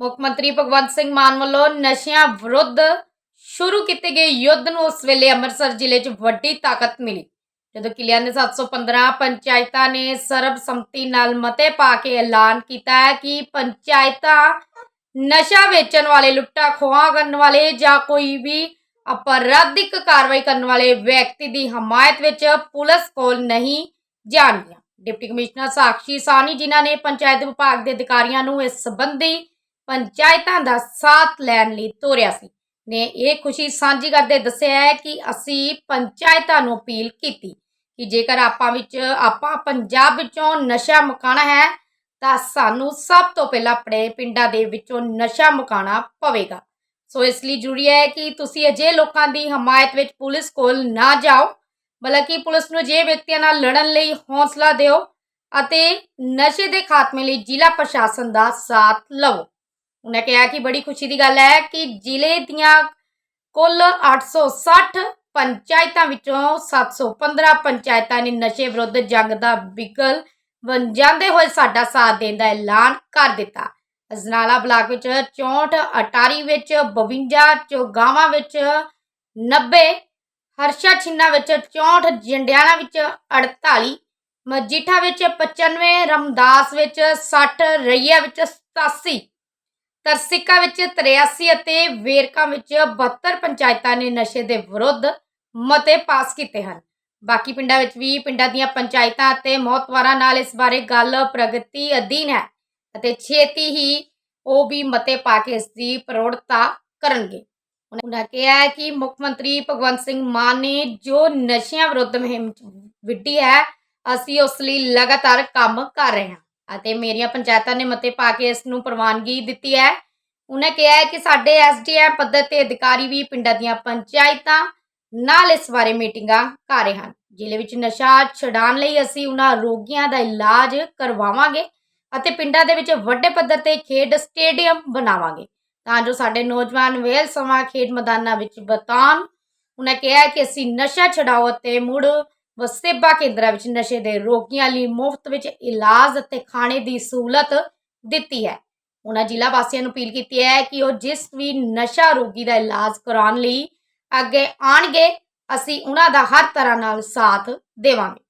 ਮੁੱਖ ਮੰਤਰੀ ਭਗਵੰਤ ਸਿੰਘ ਮਾਨ ਵੱਲੋਂ ਨਸ਼ਿਆਂ ਵਿਰੁੱਧ ਸ਼ੁਰੂ ਕੀਤੇ ਗਏ ਯੁੱਧ ਨੂੰ ਉਸ ਵੇਲੇ ਅੰਮ੍ਰਿਤਸਰ ਜ਼ਿਲ੍ਹੇ 'ਚ ਵੱਡੀ ਤਾਕਤ ਮਿਲੀ, ਜਦੋਂ ਕਿਲਿਆਂ ਦੇ 715 ਪੰਚਾਇਤਾਂ ਨੇ ਸਰਬਸੰਮਤੀ ਨਾਲ ਮਤੇ ਪਾ ਕੇ ਐਲਾਨ ਕੀਤਾ ਹੈ ਕਿ ਪੰਚਾਇਤਾਂ ਨਸ਼ਾ ਵੇਚਣ ਵਾਲੇ, ਲੁੱਟਾ ਖੋਹਾਂ ਕਰਨ ਵਾਲੇ ਜਾਂ ਕੋਈ ਵੀ ਅਪਰਾਧਿਕ ਕਾਰਵਾਈ ਕਰਨ ਵਾਲੇ ਵਿਅਕਤੀ ਦੀ ਹਮਾਇਤ ਵਿੱਚ ਪੁਲਿਸ ਕੋਲ ਨਹੀਂ ਜਾਣਗੀਆਂ। ਡਿਪਟੀ ਕਮਿਸ਼ਨਰ ਸਾਕਸ਼ੀ ਸਾਨੀ ਜਿਨ੍ਹਾਂ ਨੇ ਪੰਚਾਇਤ ਵਿਭਾਗ ਦੇ ਅਧਿਕਾਰੀਆਂ ਨੂੰ ਇਸ ਸੰਬੰਧੀ ਪੰਚਾਇਤਾਂ ਦਾ ਸਾਥ ਲੈਣ ਲਈ ਤੋਰਿਆ ਸੀ। ਨੇ ਇਹ ਖੁਸ਼ੀ ਸਾਂਝੀ ਕਰਦੇ ਦੱਸਿਆ ਹੈ ਕਿ ਅਸੀਂ ਪੰਚਾਇਤਾਂ ਨੂੰ ਅਪੀਲ ਕੀਤੀ ਕਿ ਜੇਕਰ ਆਪਾਂ ਵਿੱਚ, ਆਪਾਂ ਪੰਜਾਬ ਵਿੱਚੋਂ ਨਸ਼ਾ ਮੁਕਾਣਾ ਹੈ, ਤਾਂ ਸਾਨੂੰ ਸਭ ਤੋਂ ਪਹਿਲਾਂ ਆਪਣੇ ਪਿੰਡਾਂ ਦੇ ਵਿੱਚੋਂ ਨਸ਼ਾ ਮੁਕਾਣਾ ਪਵੇਗਾ। ਸੋ ਇਸ ਲਈ ਜ਼ਰੂਰੀ ਹੈ ਕਿ ਤੁਸੀਂ ਅਜੇ ਲੋਕਾਂ ਦੀ ਹਮਾਇਤ ਵਿੱਚ ਪੁਲਿਸ ਕੋਲ ਨਾ ਜਾਓ, ਬਲਕਿ ਪੁਲਿਸ ਨੂੰ ਜੇ ਵਿਅਕਤੀਆਂ ਨਾਲ ਲੜਨ ਲਈ ਹੌਸਲਾ ਦਿਓ ਅਤੇ ਨਸ਼ੇ ਦੇ ਖਾਤਮੇ ਲਈ ਜ਼ਿਲ੍ਹਾ ਪ੍ਰਸ਼ਾਸਨ ਦਾ ਸਾਥ ਲਵੋ। ਉਹਨਾਂ ਕਿਹਾ ਕਿ ਬੜੀ ਖੁਸ਼ੀ ਦੀ ਗੱਲ ਹੈ ਕਿ ਜ਼ਿਲ੍ਹੇ ਦੀਆਂ ਕੁੱਲ 860 ਪੰਚਾਇਤਾਂ ਵਿੱਚੋਂ 715 ਪੰਚਾਇਤਾਂ ਨੇ ਨਸ਼ੇ ਵਿਰੁੱਧ ਜੰਗ ਦਾ ਬਿਗਲ ਜਾਂਦੇ ਹੋਏ ਸਾਡਾ ਸਾਥ ਦੇਣ ਦਾ ਐਲਾਨ ਕਰ ਦਿੱਤਾ। ਅਜਨਾਲਾ ਬਲਾਕ ਵਿੱਚ 64 ਅਟਾਰੀ ਵਿੱਚ 52 ਚੋਗਾਵਾਂ ਵਿੱਚ 90 ਹਰਸ਼ਾ ਛਿੰਨਾ ਵਿੱਚ 64 ਜੰਡਿਆਲਾ ਵਿੱਚ 48 ਮਜੀਠਾ ਵਿੱਚ 95 ਰਮਦਾਸ ਵਿੱਚ 60 ਰਈਆ ਵਿੱਚ 87 ਤਰਸਿਕਾ ਵਿੱਚ 83 ਅਤੇ ਵੇਰਕਾ ਵਿੱਚ 72 ਪੰਚਾਇਤਾਂ ਨੇ ਨਸ਼ੇ ਦੇ ਵਿਰੁੱਧ ਮਤੇ ਪਾਸ ਕੀਤੇ ਹਨ। ਬਾਕੀ ਪਿੰਡਾਂ ਵਿੱਚ ਵੀ ਪਿੰਡਾਂ ਦੀਆਂ ਪੰਚਾਇਤਾਂ ਅਤੇ ਮੌਤਵਾਰਾਂ ਨਾਲ ਇਸ ਬਾਰੇ ਗੱਲ ਪ੍ਰਗਤੀ ਅਧੀਨ ਹੈ ਅਤੇ ਛੇਤੀ ਹੀ ਉਹ ਵੀ ਮਤੇ ਪਾ ਕੇ ਇਸ ਦੀ ਪ੍ਰੋੜਤਾ ਕਰਨਗੇ। ਉਹਨਾਂ ਕਿਹਾ ਹੈ ਕਿ ਮੁੱਖ ਮੰਤਰੀ ਭਗਵੰਤ ਸਿੰਘ ਮਾਨ ਨੇ ਜੋ ਨਸ਼ਿਆਂ ਵਿਰੁੱਧ ਮੁਹਿੰਮ ਵਿੱਢੀ ਹੈ, ਅਸੀਂ ਉਸ ਲਈ ਲਗਾਤਾਰ ਕੰਮ ਕਰ ਰਹੇ ਹਾਂ। ਅਤੇ ਮੇਰੀਆਂ ਪੰਚਾਇਤਾਂ ਨੇ ਮਤੇ ਪਾ ਕੇ ਇਸ ਨੂੰ ਪ੍ਰਵਾਨਗੀ ਦਿੱਤੀ ਹੈ। ਉਹਨਾਂ ਕਿਹਾ ਹੈ ਕਿ ਸਾਡੇ ਐਸਡੀਐਮ ਪੱਧਰ ਤੇ ਅਧਿਕਾਰੀ ਵੀ ਪਿੰਡਾਂ ਦੀਆਂ ਪੰਚਾਇਤਾਂ ਨਾਲ ਇਸ ਬਾਰੇ ਮੀਟਿੰਗਾਂ ਕਰ ਰਹੇ ਹਨ। ਜ਼ਿਲ੍ਹੇ ਵਿੱਚ ਨਸ਼ਾ ਛਡਾਉਣ ਲਈ ਅਸੀਂ ਉਹਨਾਂ ਰੋਗੀਆਂ ਦਾ ਇਲਾਜ ਕਰਵਾਵਾਂਗੇ ਅਤੇ ਪਿੰਡਾਂ ਦੇ ਵਿੱਚ ਵੱਡੇ ਪੱਧਰ ਤੇ ਖੇਡ ਸਟੇਡੀਅਮ ਬਣਾਵਾਂਗੇ। ਤਾਂ ਜੋ ਸਾਡੇ ਨੌਜਵਾਨ ਵੇਲ ਸਮਾਂ ਖੇਡ ਮੈਦਾਨਾਂ ਵਿੱਚ ਬਤਾਨ ਉਹਨਾਂ ਕਿਹਾ ਕਿ ਅਸੀਂ ਨਸ਼ਾ ਛਡਾਓ ਅਤੇ ਮੁੜ ਵਸੇਬਾ ਕੇਂਦਰਾਂ ਵਿੱਚ ਨਸ਼ੇ ਦੇ ਰੋਗੀਆਂ ਲਈ ਮੁਫਤ ਵਿੱਚ ਇਲਾਜ ਅਤੇ ਖਾਣੇ ਦੀ ਸਹੂਲਤ ਦਿੱਤੀ ਹੈ। ਉਹਨਾਂ ਜ਼ਿਲ੍ਹਾ ਵਾਸੀਆਂ ਨੂੰ ਅਪੀਲ ਕੀਤੀ ਹੈ ਕਿ ਉਹ ਜਿਸ ਵੀ ਨਸ਼ਾ ਰੋਗੀ ਦਾ ਇਲਾਜ ਕਰਾਉਣ ਲਈ ਅੱਗੇ ਆਣਗੇ ਅਸੀਂ ਉਹਨਾਂ ਦਾ ਹਰ ਤਰ੍ਹਾਂ ਨਾਲ ਸਾਥ ਦੇਵਾਂਗੇ।